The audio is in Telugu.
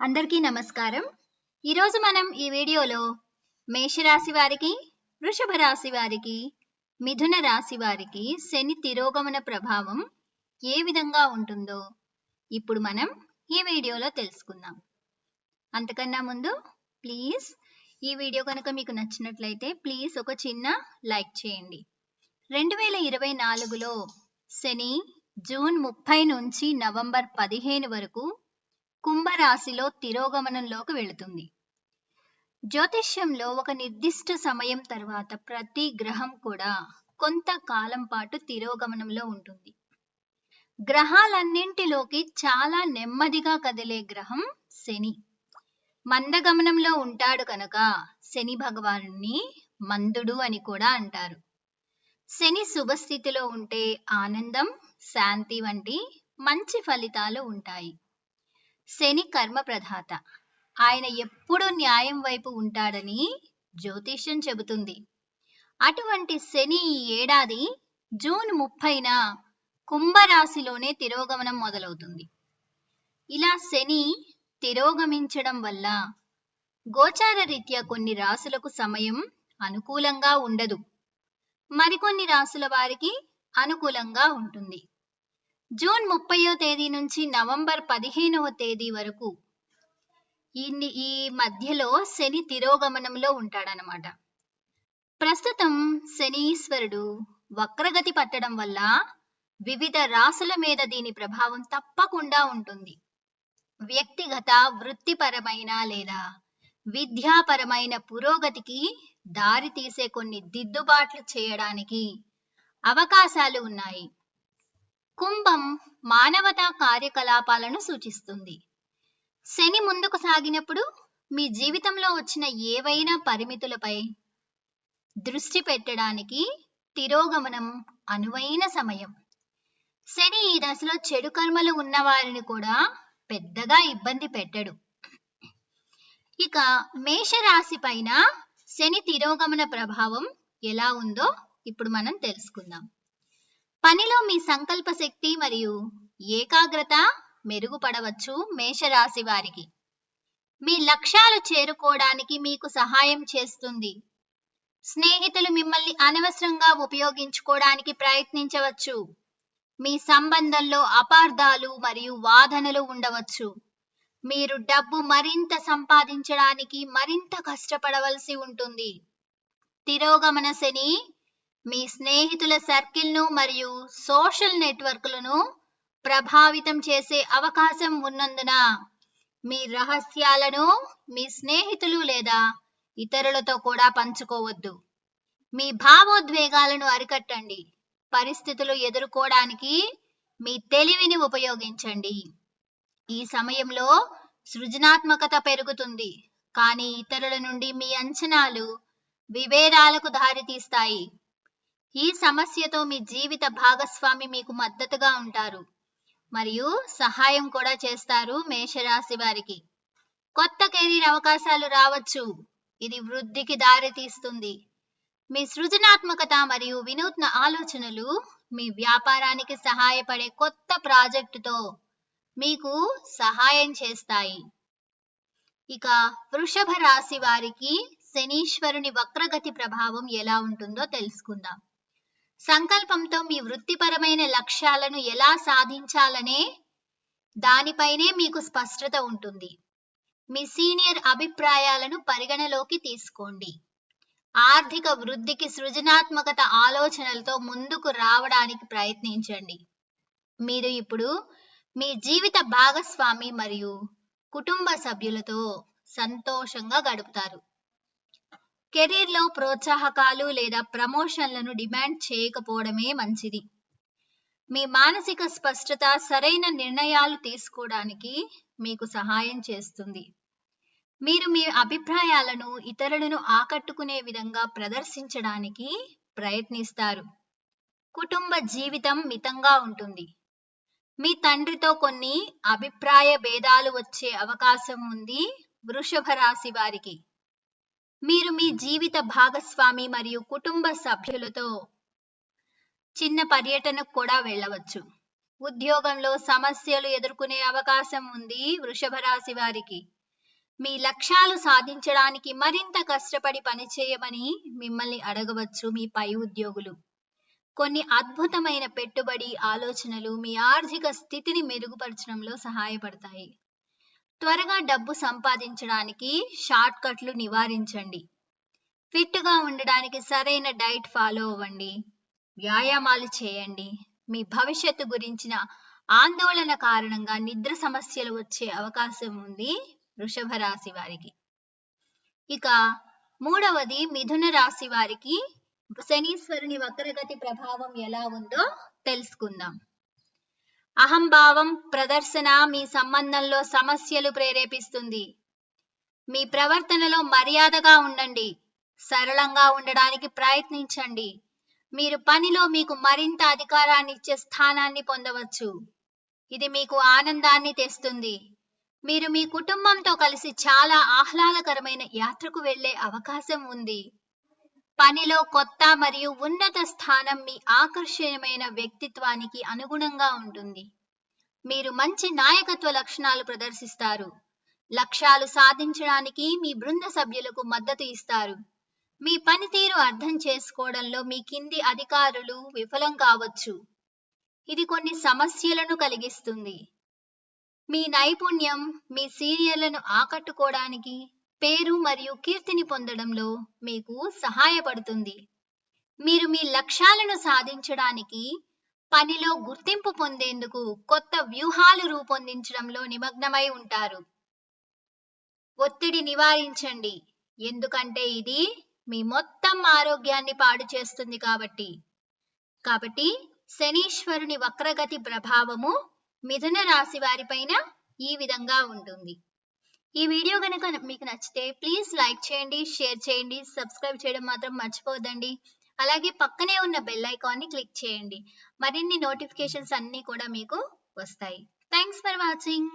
అందరికీ నమస్కారం. ఈరోజు మనం ఈ వీడియోలో మేషరాశి వారికి వృషభ రాశి వారికి మిథున రాశి వారికి శని తిరోగమన ప్రభావం ఏ విధంగా ఉంటుందో ఇప్పుడు మనం ఈ వీడియోలో తెలుసుకుందాం. అంతకన్నా ముందు ప్లీజ్ ఈ వీడియో కనుక మీకు నచ్చినట్లయితే ప్లీజ్ ఒక చిన్న లైక్ చేయండి. రెండు వేల ఇరవై నాలుగులో శని జూన్ ముప్పై నుంచి నవంబర్ పదిహేను వరకు కుంభరాశిలో తిరోగమనంలోకి వెళుతుంది. జ్యోతిష్యంలో ఒక నిర్దిష్ట సమయం తర్వాత ప్రతి గ్రహం కూడా కొంతకాలం పాటు తిరోగమనంలో ఉంటుంది. గ్రహాలన్నింటిలోకి చాలా నెమ్మదిగా కదిలే గ్రహం శని. మందగమనంలో ఉంటాడు కనుక శని భగవానుని మందుడు అని కూడా అంటారు. శని శుభస్థితిలో ఉంటే ఆనందం శాంతి వంటి మంచి ఫలితాలు ఉంటాయి. శని కర్మ ప్రధాత. ఆయన ఎప్పుడూ న్యాయం వైపు ఉంటాడని జ్యోతిష్యం చెబుతుంది. అటువంటి శని ఈ ఏడాది జూన్ ముప్పైన కుంభరాశిలోనే తిరోగమనం మొదలవుతుంది. ఇలా శని తిరోగమించడం వల్ల గోచార రీత్యా కొన్ని రాసులకు సమయం అనుకూలంగా ఉండదు. మరికొన్ని రాసుల వారికి అనుకూలంగా ఉంటుంది. జూన్ ముప్పయో తేదీ నుంచి నవంబర్ పదిహేనవ తేదీ వరకు ఇన్ని ఈ మధ్యలో శని తిరోగమనంలో ఉంటాడనమాట ప్రస్తుతం శనీశ్వరుడు వక్రగతి పట్టడం వల్ల వివిధ రాసుల మీద దీని ప్రభావం తప్పకుండా ఉంటుంది. వ్యక్తిగత వృత్తిపరమైన లేదా విద్యాపరమైన పురోగతికి దారి తీసే కొన్ని దిద్దుబాట్లు చేయడానికి అవకాశాలు ఉన్నాయి. కుంభం మానవతా కార్యకలాపాలను సూచిస్తుంది. శని ముందుకు సాగినప్పుడు మీ జీవితంలో వచ్చిన ఏవైనా పరిమితులపై దృష్టి పెట్టడానికి తిరోగమనం అనువైన సమయం. శని ఈ దశలో చెడు కర్మలు ఉన్నవారిని కూడా పెద్దగా ఇబ్బంది పెట్టడు. ఇక మేషరాశి పైన శని తిరోగమన ప్రభావం ఎలా ఉందో ఇప్పుడు మనం తెలుసుకుందాం. పనిలో మీ సంకల్ప శక్తి మరియు ఏకాగ్రత మెరుగుపడవచ్చు మేషరాశి వారికి. మీ లక్ష్యాలు చేరుకోవడానికి మీకు సహాయం చేస్తుంది. స్నేహితులు మిమ్మల్ని అనవసరంగా ఉపయోగించుకోవడానికి ప్రయత్నించవచ్చు. మీ సంబంధంలో అపార్థాలు మరియు వాదనలు ఉండవచ్చు. మీరు డబ్బు మరింత సంపాదించడానికి మరింత కష్టపడవలసి ఉంటుంది. తిరోగమన శని మీ స్నేహితుల సర్కిల్ను మరియు సోషల్ నెట్వర్క్లను ప్రభావితం చేసే అవకాశం ఉన్నందున మీ రహస్యాలను మీ స్నేహితులు లేదా ఇతరులతో కూడా పంచుకోవద్దు. మీ భావోద్వేగాలను అరికట్టండి. పరిస్థితులు ఎదుర్కోవడానికి మీ తెలివిని ఉపయోగించండి. ఈ సమయంలో సృజనాత్మకత పెరుగుతుంది. కానీ ఇతరుల నుండి మీ అంచనాలు విభేదాలకు దారితీస్తాయి. ఈ సమస్యతో మీ జీవిత భాగస్వామి మీకు మద్దతుగా ఉంటారు. మరియు సహాయం కూడా చేస్తారు మేషరాశి వారికి. కొత్త కెరీర్ అవకాశాలు రావచ్చు. ఇది వృద్ధికి దారితీస్తుంది మీ సృజనాత్మకత మరియు వినూత్న ఆలోచనలు మీ వ్యాపారానికి సహాయపడే కొత్త ప్రాజెక్టుతో మీకు సహాయం చేస్తాయి. ఇక వృషభ రాశి వారికి శనీశ్వరుని వక్రగతి ప్రభావం ఎలా ఉంటుందో తెలుసుకుందాం. సంకల్పంతో మీ వృత్తిపరమైన లక్ష్యాలను ఎలా సాధించాలనే దానిపైనే మీకు స్పష్టత ఉంటుంది. మీ సీనియర్ అభిప్రాయాలను పరిగణలోకి తీసుకోండి. ఆర్థిక వృద్ధికి సృజనాత్మకత ఆలోచనలతో ముందుకు రావడానికి ప్రయత్నించండి. మీరు ఇప్పుడు మీ జీవిత భాగస్వామి మరియు కుటుంబ సభ్యులతో సంతోషంగా గడుపుతారు. కెరీర్లో ప్రోత్సాహకాలు లేదా ప్రమోషన్లను డిమాండ్ చేయకపోవడమే మంచిది. మీ మానసిక స్పష్టత సరైన నిర్ణయాలు తీసుకోవడానికి మీకు సహాయం చేస్తుంది. మీరు మీ అభిప్రాయాలను ఇతరులను ఆకట్టుకునే విధంగా ప్రదర్శించడానికి ప్రయత్నిస్తారు. కుటుంబ జీవితం మితంగా ఉంటుంది. మీ తండ్రితో కొన్ని అభిప్రాయ భేదాలు వచ్చే అవకాశం ఉంది వృషభ రాశి వారికి. మీరు మీ జీవిత భాగస్వామి మరియు కుటుంబ సభ్యులతో చిన్న పర్యటనకు కూడా వెళ్ళవచ్చు. ఉద్యోగంలో సమస్యలు ఎదుర్కొనే అవకాశం ఉంది వృషభ రాశి వారికి. మీ లక్ష్యాలు సాధించడానికి మరింత కష్టపడి పనిచేయమని మిమ్మల్ని అడగవచ్చు మీ పై ఉద్యోగులు. కొన్ని అద్భుతమైన పెట్టుబడి ఆలోచనలు మీ ఆర్థిక స్థితిని మెరుగుపరచడంలో సహాయపడతాయి. త్వరగా డబ్బు సంపాదించడానికి షార్ట్ కట్లు నివారించండి. ఫిట్గా ఉండడానికి సరైన డైట్ ఫాలో అవ్వండి. వ్యాయామాలు చేయండి. మీ భవిష్యత్తు గురించిన ఆందోళన కారణంగా నిద్ర సమస్యలు వచ్చే అవకాశం ఉంది వృషభ రాశి వారికి. ఇక మూడవది మిథున రాశి వారికి శనీశ్వరుని వక్రగతి ప్రభావం ఎలా ఉందో తెలుసుకుందాం. అహంభావం ప్రదర్శన మీ సంబంధంలో సమస్యలు ప్రేరేపిస్తుంది. మీ ప్రవర్తనలో మర్యాదగా ఉండండి. సరళంగా ఉండడానికి ప్రయత్నించండి. మీరు పనిలో మీకు మరింత అధికారాన్ని ఇచ్చే స్థానాన్ని పొందవచ్చు. ఇది మీకు ఆనందాన్ని తెస్తుంది. మీరు మీ కుటుంబంతో కలిసి చాలా ఆహ్లాదకరమైన యాత్రకు వెళ్ళే అవకాశం ఉంది. పనిలో కొత్త మరియు ఉన్నత స్థానం మీ ఆకర్షణీయమైన వ్యక్తిత్వానికి అనుగుణంగా ఉంటుంది. మీరు మంచి నాయకత్వ లక్షణాలు ప్రదర్శిస్తారు. లక్ష్యాలు సాధించడానికి మీ బృంద సభ్యులకు మద్దతు ఇస్తారు. మీ పనితీరు అర్థం చేసుకోవడంలో మీ కింది అధికారులు విఫలం కావచ్చు. ఇది కొన్ని సమస్యలను కలిగిస్తుంది. మీ నైపుణ్యం మీ సీనియర్లను ఆకట్టుకోవడానికి పేరు మరియు కీర్తిని పొందడంలో మీకు సహాయపడుతుంది. మీరు మీ లక్ష్యాలను సాధించడానికి పనిలో గుర్తింపు పొందేందుకు కొత్త వ్యూహాలు రూపొందించడంలో నిమగ్నమై ఉంటారు. ఒత్తిడి నివారించండి. ఎందుకంటే ఇది మీ మొత్తం ఆరోగ్యాన్ని పాడు చేస్తుంది కాబట్టి. కాబట్టి శనీశ్వరుని వక్రగతి ప్రభావము మిథున రాశి వారిపైన ఈ విధంగా ఉంటుంది. ఈ వీడియో కనుక మీకు నచ్చితే ప్లీజ్ లైక్ చేయండి షేర్ చేయండి సబ్స్క్రైబ్ చేయడం మాత్రం మర్చిపోవద్దండి. అలాగే పక్కనే ఉన్న బెల్ ఐకాన్ని క్లిక్ చేయండి. మరిన్ని నోటిఫికేషన్స్ అన్నీ కూడా మీకు వస్తాయి. Thanks for watching.